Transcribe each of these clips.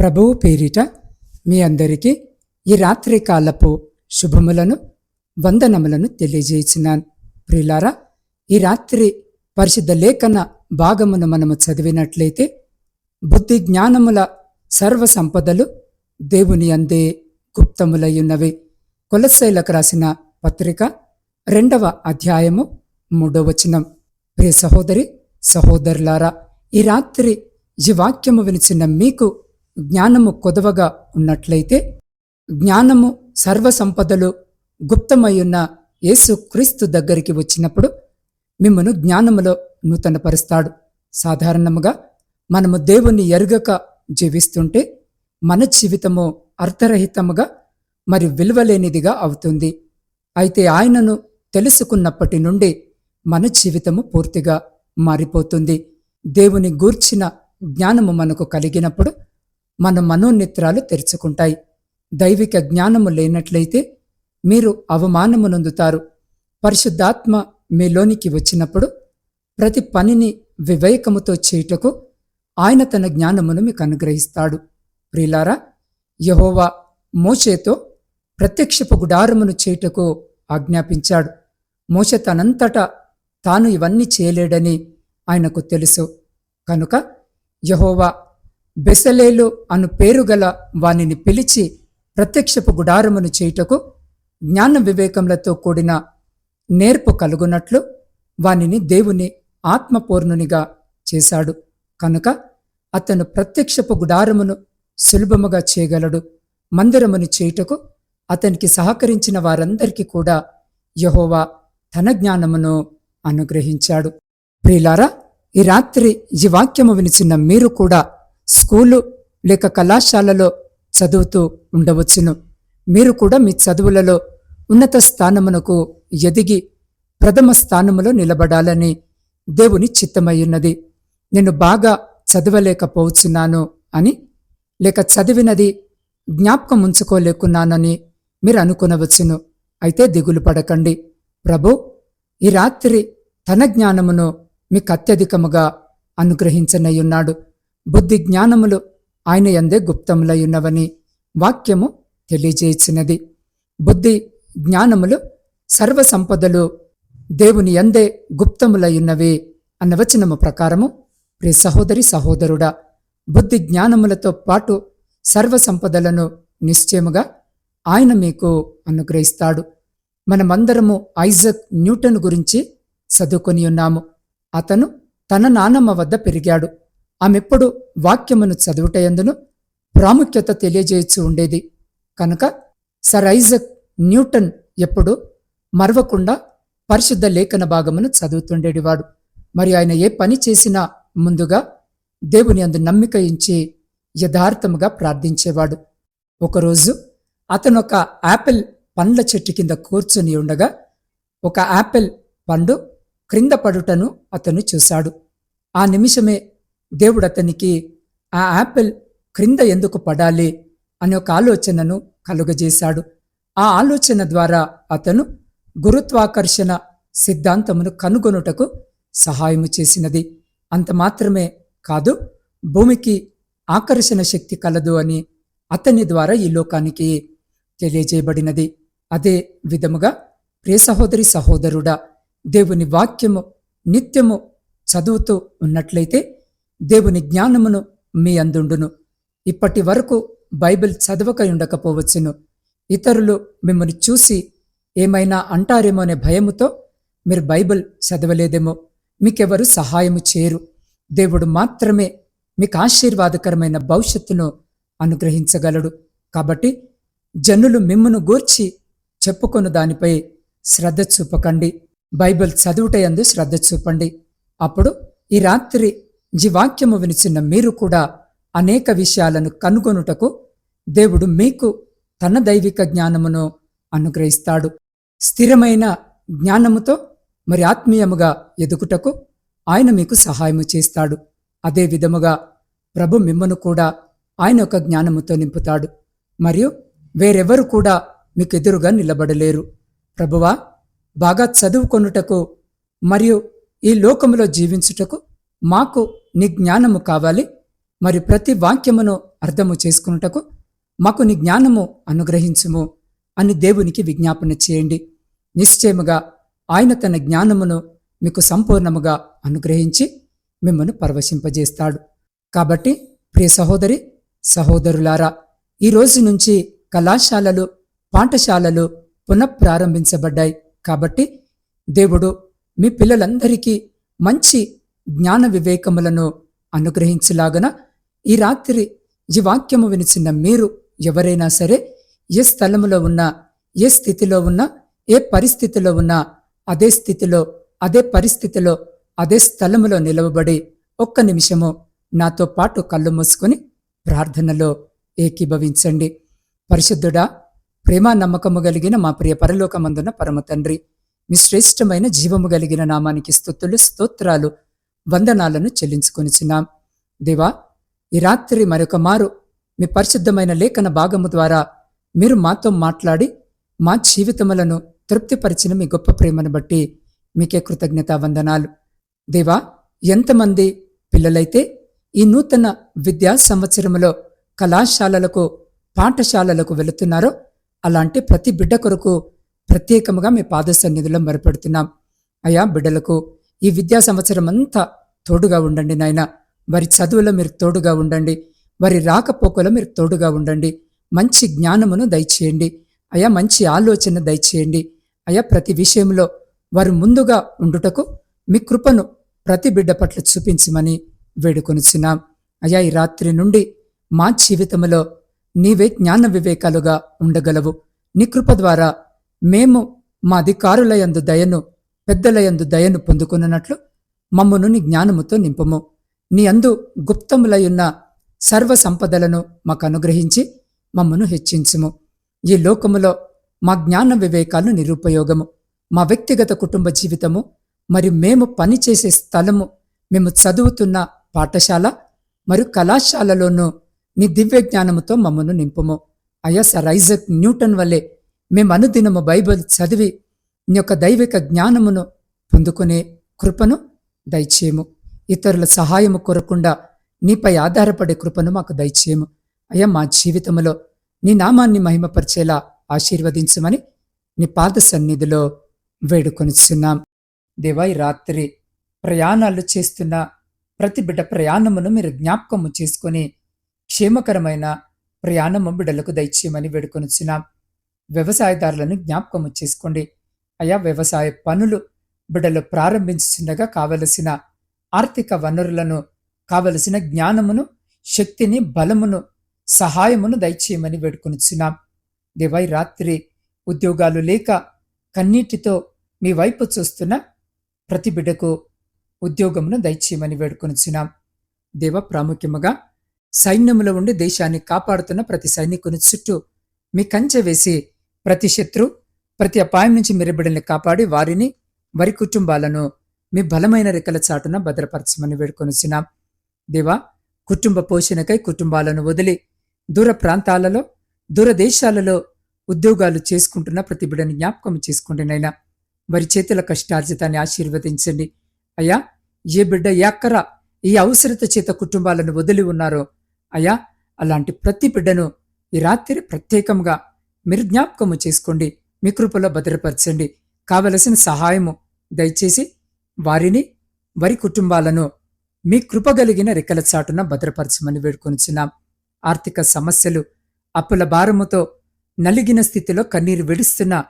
ప్రభువు పేరిట మీ అందరికీ ఈ రాత్రి కాలపు శుభములను వందనములను తెలియజేసినాను ప్రిలారా ఈ రాత్రి పరిశుద్ధ లేఖన భాగమును మనము చదివినట్లయితే బుద్ధి జ్ఞానముల సర్వ సంపదలు దేవుని అందే గుప్తములయ్యున్నవి ఉన్నవి రాసిన పత్రిక రెండవ అధ్యాయము మూడవ వచనం. ప్రియ సహోదరి సహోదరులారా ఈ రాత్రి ఈ వాక్యము వినిచిన మీకు జ్ఞానము కొదవగా ఉన్నట్లయితే జ్ఞానము సర్వసంపదలు గుప్తమయ్యున్న యేసు క్రీస్తు దగ్గరికి వచ్చినప్పుడు మిమ్మను జ్ఞానములో నూతనపరుస్తాడు. సాధారణముగా మనము దేవుని ఎరుగక జీవిస్తుంటే మన జీవితము అర్థరహితముగా మరి విలువలేనిదిగా అవుతుంది. అయితే ఆయనను తెలుసుకున్నప్పటి నుండి మన జీవితము పూర్తిగా మారిపోతుంది. దేవుని గూర్చిన జ్ఞానము మనకు కలిగినప్పుడు మన మనోనేత్రాలు తెరుచుకుంటాయి. దైవిక జ్ఞానము లేనట్లయితే మీరు అవమానమునందుతారు. పరిశుద్ధాత్మ మీలోనికి వచ్చినప్పుడు ప్రతి పనిని వివేకముతో చేయుటకు ఆయన తన జ్ఞానమును మీకు అనుగ్రహిస్తాడు. ప్రిలారా యహోవా మోషేతో ప్రత్యక్షపు గుడారమును చేయుటకు ఆజ్ఞాపించాడు. మోష తనంతటా తాను ఇవన్నీ చేయలేడని ఆయనకు తెలుసు. కనుక యహోవా బెసలేలు అను పేరుగల వానిని పిలిచి ప్రత్యక్షపు గుడారమును చేయుటకు జ్ఞాన వివేకములతో కూడిన నేర్పు కలుగునట్లు వానిని దేవుని ఆత్మపూర్ణునిగా చేశాడు. కనుక అతను ప్రత్యక్షపు గుడారమును సులభముగా చేయగలడు. మందిరమును చేయుటకు అతనికి సహకరించిన వారందరికీ కూడా యహోవా తన జ్ఞానమును అనుగ్రహించాడు. ప్రియులారా ఈ రాత్రి ఈ వాక్యము వినిచిన మీరు కూడా స్కూలు లేక కళాశాలలో చదువుతూ ఉండవచ్చును. మీరు కూడా మీ చదువులలో ఉన్నత స్థానమునకు ఎదిగి ప్రథమ స్థానములో నిలబడాలని దేవుని చిత్తమయ్యున్నది నేను బాగా చదవలేకపోవచ్చున్నాను అని లేక చదివినది జ్ఞాపకం ఉంచుకోలేకున్నానని మీరు అనుకునవచ్చును. అయితే దిగులు పడకండి. ప్రభు ఈ రాత్రి తన జ్ఞానమును మీకు అత్యధికముగా అనుగ్రహించనయ్యున్నాడు. బుద్ధి జ్ఞానములు ఆయన ఎందే గుప్తములయున్నవని వాక్యము తెలియజేసినది బుద్ధి జ్ఞానములు సర్వ సంపదలు దేవుని ఎందే గుప్తములయున్నవి అన్న వచనము ప్రకారము ప్రి సహోదరి సహోదరుడా బుద్ధి జ్ఞానములతో పాటు సర్వ సంపదలను నిశ్చయముగా ఆయన మీకు అనుగ్రహిస్తాడు. మనమందరము ఐజక్ న్యూటన్ గురించి చదువుకొని ఉన్నాము. అతను తన నానమ్మ వద్ద పెరిగాడు. ఆమెప్పుడు వాక్యమును చదువుటయందును ప్రాముఖ్యత తెలియజేయచ్చు ఉండేది. కనుక సర్ ఐజక్ న్యూటన్ ఎప్పుడు మరవకుండా పరిశుద్ధ లేఖన భాగమును చదువుతుండేటివాడు మరి ఆయన ఏ పని చేసినా ముందుగా దేవుని అందు నమ్మిక ఇచ్చి యథార్థముగా ప్రార్థించేవాడు. ఒకరోజు అతను ఒక యాపిల్ పండ్ల చెట్టు కింద కూర్చుని ఉండగా ఒక యాపిల్ పండు క్రింద పడుటను అతను చూశాడు. ఆ నిమిషమే దేవుడు అతనికి ఆ యాపిల్ క్రింద ఎందుకు పడాలి అనే ఒక ఆలోచనను కలుగజేశాడు. ఆ ఆలోచన ద్వారా అతను గురుత్వాకర్షణ సిద్ధాంతమును కనుగొనుటకు సహాయము చేసినది. అంత మాత్రమే కాదు భూమికి ఆకర్షణ శక్తి కలదు అని అతని ద్వారా ఈ లోకానికి తెలియజేయబడినది. అదే విధముగా ప్రియ సహోదరి సహోదరుడా దేవుని వాక్యము నిత్యము చదువుతూ ఉన్నట్లయితే దేవుని జ్ఞానమును మీ అందుండును. ఇప్పటి వరకు బైబిల్ చదవక ఉండకపోవచ్చును. ఇతరులు మిమ్మల్ని చూసి ఏమైనా అంటారేమో అనే భయముతో మీరు బైబిల్ చదవలేదేమో. మీకెవరు సహాయము చేయరు. దేవుడు మాత్రమే మీకు ఆశీర్వాదకరమైన భవిష్యత్తును అనుగ్రహించగలడు. కాబట్టి జనులు మిమ్మను గూర్చి చెప్పుకొను దానిపై శ్రద్ధ చూపకండి. బైబిల్ చదువుటయందు శ్రద్ధ చూపండి. అప్పుడు ఈ రాత్రి ఈ వాక్యము వినిచిన మీరు కూడా అనేక విషయాలను కనుగొనుటకు దేవుడు మీకు తన దైవిక జ్ఞానమును అనుగ్రహిస్తాడు. స్థిరమైన జ్ఞానముతో మరి ఆత్మీయముగా ఎదుగుటకు ఆయన మీకు సహాయము చేస్తాడు. అదే విధముగా ప్రభు మిమ్మను కూడా ఆయన ఒక జ్ఞానముతో నింపుతాడు. మరియు వేరెవరు కూడా మీకు ఎదురుగా నిలబడలేరు. ప్రభువా బాగా చదువుకొనుటకు మరియు ఈ లోకములో జీవించుటకు మాకు నీ జ్ఞానము కావాలి. మరి ప్రతి వాక్యమును అర్థము చేసుకున్నటకు మాకు నీ జ్ఞానము అనుగ్రహించుము అని దేవునికి విజ్ఞాపన చేయండి. నిశ్చయముగా ఆయన తన జ్ఞానమును మీకు సంపూర్ణముగా అనుగ్రహించి మిమ్మల్ని పరవశింపజేస్తాడు. కాబట్టి ప్రియ సహోదరి సహోదరులారా ఈ రోజు నుంచి కళాశాలలు పాఠశాలలు పునఃప్రారంభించబడ్డాయి. కాబట్టి దేవుడు మీ పిల్లలందరికీ మంచి జ్ఞాన వివేకములను అనుగ్రహించులాగన ఈ రాత్రి ఈ వాక్యము వినిచిన మీరు ఎవరైనా సరే ఏ స్థలములో ఉన్నా ఏ స్థితిలో ఉన్నా ఏ పరిస్థితిలో ఉన్నా అదే స్థితిలో అదే పరిస్థితిలో అదే స్థలములో నిలవబడి ఒక్క నిమిషము నాతో పాటు కళ్ళు మూసుకొని ప్రార్థనలో ఏకీభవించండి. పరిశుద్ధుడా ప్రేమ నమ్మకము కలిగిన మా ప్రియ పరలోకమందున పరమ తండ్రి మీ శ్రేష్టమైన జీవము కలిగిన నామానికి స్తుతులు స్తోత్రాలు వందనాలను చెల్లించుకొనిచున్నాం. దేవా ఈ రాత్రి మరొక మారు మీ పరిశుద్ధమైన లేఖన భాగము ద్వారా మీరు మాతో మాట్లాడి మా జీవితములను తృప్తిపరిచిన మీ గొప్ప ప్రేమను బట్టి మీకే కృతజ్ఞత వందనాలు. దేవా ఎంతమంది పిల్లలైతే ఈ నూతన విద్యా సంవత్సరములో కళాశాలలకు పాఠశాలలకు వెళుతున్నారో అలాంటి ప్రతి బిడ్డ కొరకు ప్రత్యేకముగా మీ పాద సన్నిధిలో మరపెడుతున్నాం. అయా బిడ్డలకు ఈ విద్యా సంవత్సరం అంతా తోడుగా ఉండండి నాయన. వారి చదువులో మీరు తోడుగా ఉండండి. వారి రాకపోకలో మీరు తోడుగా ఉండండి. మంచి జ్ఞానమును దయచేయండి. అయా మంచి ఆలోచన దయచేయండి. అయా ప్రతి విషయంలో వారు ముందుగా ఉండుటకు మీ కృపను ప్రతి బిడ్డ పట్ల చూపించమని వేడుకొనిచున్నాం. అయా ఈ రాత్రి నుండి మా జీవితంలో నీవే జ్ఞాన వివేకాలుగా ఉండగలవు. నీ కృప ద్వారా మేము మా అధికారులయందు దయను పెద్దలయందు దయను పొందుకున్నట్లు మమ్మను నీ జ్ఞానముతో నింపము. నీ అందు గుప్తములయున్న సర్వ సంపదలను మాకు అనుగ్రహించి మమ్మను హెచ్చించుము. ఈ లోకములో మా జ్ఞాన వివేకాలు నిరుపయోగము. మా వ్యక్తిగత కుటుంబ జీవితము మరియు మేము పనిచేసే స్థలము మేము చదువుతున్న పాఠశాల మరియు కళాశాలలోనూ నీ దివ్య జ్ఞానముతో మమ్మను నింపుము. అయ్యా సర్ ఐజక్ న్యూటన్ వల్లే మేము అనుదినము బైబిల్ చదివి నీ యొక్క దైవిక జ్ఞానమును పొందుకునే కృపను దయచేయము. ఇతరుల సహాయము కొరకుండా నీపై ఆధారపడే కృపను మాకు దయచేయము. అయ్యా మా జీవితంలో నీ నామాన్ని మహిమపరిచేలా ఆశీర్వదించమని నీ పాద సన్నిధిలో వేడుకొనిచున్నాం. దేవా రాత్రి ప్రయాణాలు చేస్తున్న ప్రతి బిడ్డ ప్రయాణమును మీరు జ్ఞాపకము చేసుకొని క్షేమకరమైన ప్రయాణము బిడ్డలకు దయచేయమని వేడుకొనిచున్నాం. వ్యవసాయదారులను జ్ఞాపకము చేసుకోండి. అయా వ్యవసాయ పనులు బిడ్డలు ప్రారంభించుండగా కావలసిన ఆర్థిక వనరులను కావలసిన జ్ఞానమును శక్తిని బలమును సహాయమును దయచేయమని వేడుకొనిచున్నాం. దేవై రాత్రి ఉద్యోగాలు లేక కన్నీటితో మీ వైపు చూస్తున్న ప్రతి బిడ్డకు ఉద్యోగమును దయచేయమని వేడుకొనిచున్నాం. దేవ ప్రాముఖ్యముగా సైన్యములో ఉండి దేశాన్ని కాపాడుతున్న ప్రతి సైనికుని చుట్టూ మీ కంచె వేసి ప్రతి శత్రు ప్రతి అపాయం నుంచి మీరు బిడ్డల్ని కాపాడి వారిని వారి కుటుంబాలను మీ బలమైన రెక్కల చాటున భద్రపరచమని వేడుకొనిచ్చినాం దేవా కుటుంబ పోషణకై కుటుంబాలను వదిలి దూర ప్రాంతాలలో దూర దేశాలలో ఉద్యోగాలు చేసుకుంటున్న ప్రతి బిడ్డని జ్ఞాపకం చేసుకోండి నైనా వారి చేతుల కష్టార్జితాన్ని ఆశీర్వదించండి. అయ్యా ఏ బిడ్డ ఏ ఈ అవసరత చేత కుటుంబాలను వదిలి ఉన్నారో అయ్యా అలాంటి ప్రతి బిడ్డను ఈ రాత్రి ప్రత్యేకంగా మీరు జ్ఞాపకము చేసుకోండి. మీ కృపలో భద్రపరచండి. కావలసిన సహాయము దయచేసి వారిని వారి కుటుంబాలను మీ కృపగలిగిన రెక్కల చాటున భద్రపరచమని వేడుకొనిచున్నాం. ఆర్థిక సమస్యలు అప్పుల భారముతో నలిగిన స్థితిలో కన్నీరు విడుస్తున్న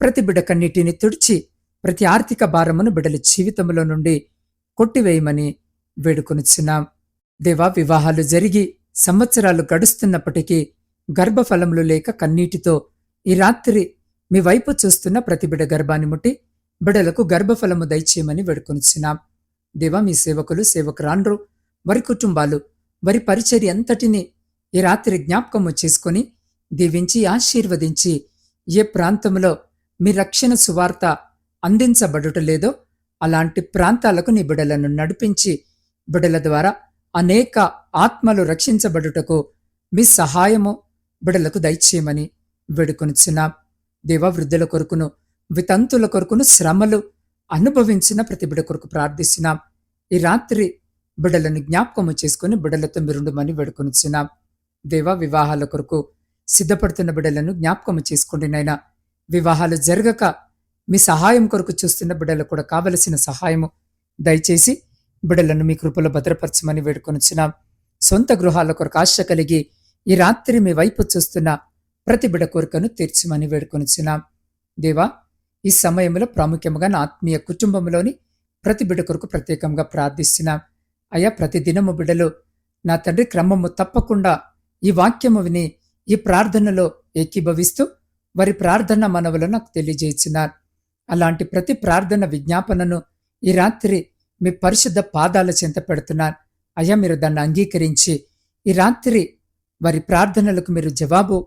ప్రతి బిడ కన్నీటిని తుడిచి ప్రతి ఆర్థిక భారమును బిడల జీవితంలో నుండి కొట్టివేయమని వేడుకొనిచున్నాం. దేవా వివాహాలు జరిగి సంవత్సరాలు గడుస్తున్నప్పటికీ గర్భఫలములు లేక కన్నీటితో ఈ రాత్రి మీ వైపు చూస్తున్న ప్రతి బిడ గర్భాన్ని ముట్టి బిడలకు గర్భఫలము దయచేయమని వేడుకొనిచున్నాం. దేవా మీ సేవకులు సేవకురాండ్రు వారి కుటుంబాలు వారి పరిచర్య అంతటినీ ఈ రాత్రి జ్ఞాపకము చేసుకొని దీవించి ఆశీర్వదించి ఏ ప్రాంతంలో మీ రక్షణ సువార్త అందించబడుట లేదో అలాంటి ప్రాంతాలకు నీ బిడలను నడిపించి బిడల ద్వారా అనేక ఆత్మలు రక్షించబడుటకు మీ సహాయము బిడలకు దయచేయమని వేడుకొనిచున్నాం. దేవవృద్ధుల కొరకును వితంతుల కొరకును శ్రమలు అనుభవించిన ప్రతి బిడ కొరకు ప్రార్థిస్తున్నాం. ఈ రాత్రి బిడలను జ్ఞాపకము చేసుకుని బిడలతో మీరుండమని వేడుకొనిచ్చున్నాం దేవా వివాహాల కొరకు సిద్ధపడుతున్న బిడలను జ్ఞాపకము చేసుకోండి నైనా వివాహాలు జరగక మీ సహాయం కొరకు చూస్తున్న బిడలు కూడా కావలసిన సహాయము దయచేసి బిడలను మీ కృపలో భద్రపరచమని వేడుకొనిచ్చున్నాం సొంత గృహాల కొరకు ఆశ కలిగి ఈ రాత్రి మీ వైపు చూస్తున్న ప్రతి బిడ కోరికను తీర్చమని వేడుకొనిచున్నాం. దేవా ఈ సమయంలో ప్రాముఖ్యముగా నా ఆత్మీయ కుటుంబంలోని ప్రతి బిడ కొరకు ప్రత్యేకంగా ప్రార్థిస్తున్నాం. అయ్యా ప్రతి దినము బిడలు నా తండ్రి క్రమము తప్పకుండా ఈ వాక్యము విని ఈ ప్రార్థనలో ఏకీభవిస్తూ వారి ప్రార్థన మనవులు నాకు తెలియజేసినారు అలాంటి ప్రతి ప్రార్థన విజ్ఞాపనను ఈ రాత్రి మీ పరిశుద్ధ పాదాల చెంత పెడుతున్నారు. అయ్యా మీరు దాన్ని అంగీకరించి ఈ రాత్రి వారి ప్రార్థనలకు మీరు జవాబు